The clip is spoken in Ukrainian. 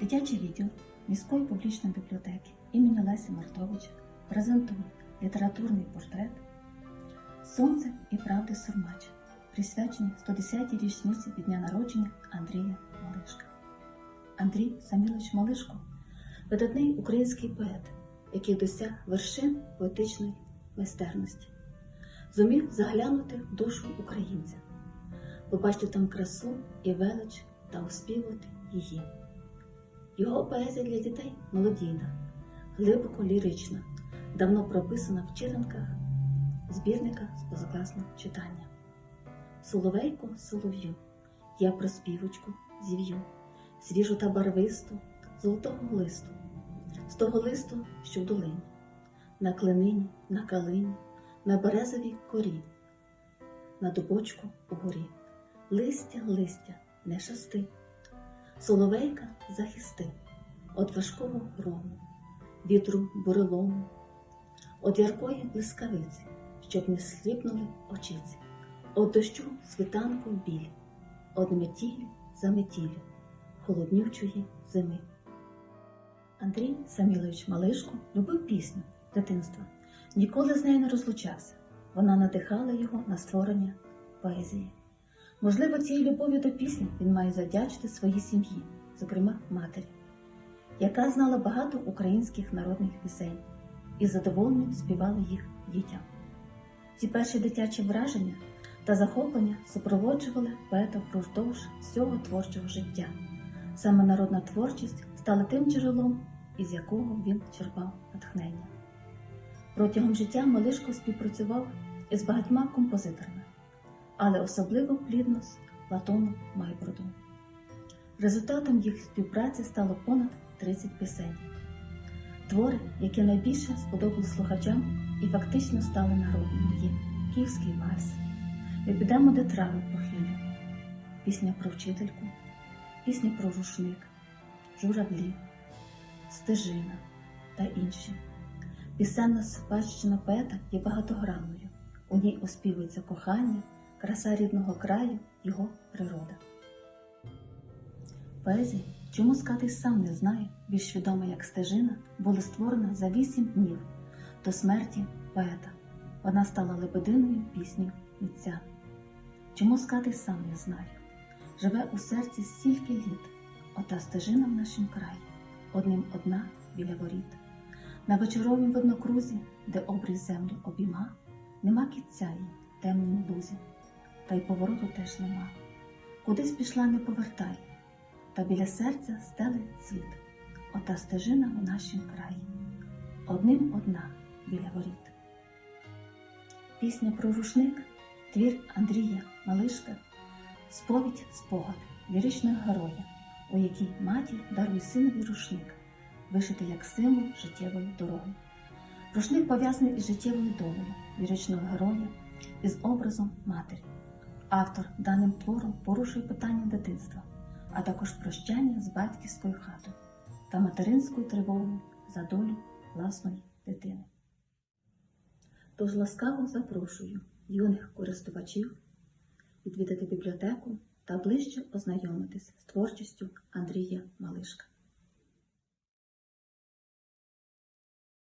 Дитячий відділ міської публічної бібліотеки імені Лесі Мартовича презентує літературний портрет Сонце і правди Сурмач, присвячений 110-й річниці від дня народження Андрія Малишка. Андрій Самілович Малишко видатний український поет, який досяг вершин поетичної майстерності, зумів заглянути в душу українця, побачити там красу і велич та оспівувати її. Його поезія для дітей молодійна, глибоко лірична, давно прописана в читанках збірника з позакласного читання. Соловейко солов'ю, я про співочку зів'ю, свіжу та барвисту, золотого листу, з того листу, що в долині, на кленині, на калині, на березовій корі, на дубочку угорі, листя, листя, не шасти, соловейка захисти, от важкого грому, вітру бурелому, от яркої блискавиці, щоб не сліпнули очиці, от дощу світанку біль, од метілі за метілі, холоднючої зими. Андрій Самілович Малишко любив пісню дитинства. Ніколи з нею не розлучався. Вона надихала його на створення поезії. Можливо, цією любов'ю до пісні він має завдячити своїй сім'ї, зокрема матері, яка знала багато українських народних пісень і задоволенням співала їх дітям. Ці перші дитячі враження та захоплення супроводжували поета впродовж всього творчого життя. Саме народна творчість стала тим джерелом, із якого він черпав натхнення. Протягом життя Малишко співпрацював із багатьма композиторами, але особливо плідно з Платоном Майбродом. Результатом їх співпраці стало понад 30 пісень. Твори, які найбільше сподобали слухачам і фактично стали народними, є Київський вальс, Ми підемо де трави похилі, пісня про вчительку, пісня про рушник, журавлі, стежина та інші. Пісенна спадщина поета є багатогранною. У ній оспівується кохання, краса рідного краю, його природа. Поезія, чому скати сам не знає, більш відома як стежина, була створена за вісім днів до смерті поета. Вона стала лебединою піснею митця. Чому скати сам не знає? Живе у серці стільки літ, ота стежина в нашім краї, одним одна біля воріт. На вечоровім виднокрузі, де обріз землю обійма, нема кітця їй в темнім лузі, та й повороту теж нема. Кудись пішла, не повертай, та біля серця стелить цвіт, ота стежина у нашім краї, одним одна біля воріт. Пісня про рушник, твір Андрія Малишка, сповідь спогад ліричного героя, у якій матір дарує синові рушник вишитий як символ життєвої дороги. Рушник пов'язаний із життєвою долею ліричного героя із образом матері. Автор даним твором порушує питання дитинства, а також прощання з батьківською хатою та материнською тривогою за долю власної дитини. Тож ласкаво запрошую юних користувачів відвідати бібліотеку та ближче ознайомитись з творчістю Андрія Малишка.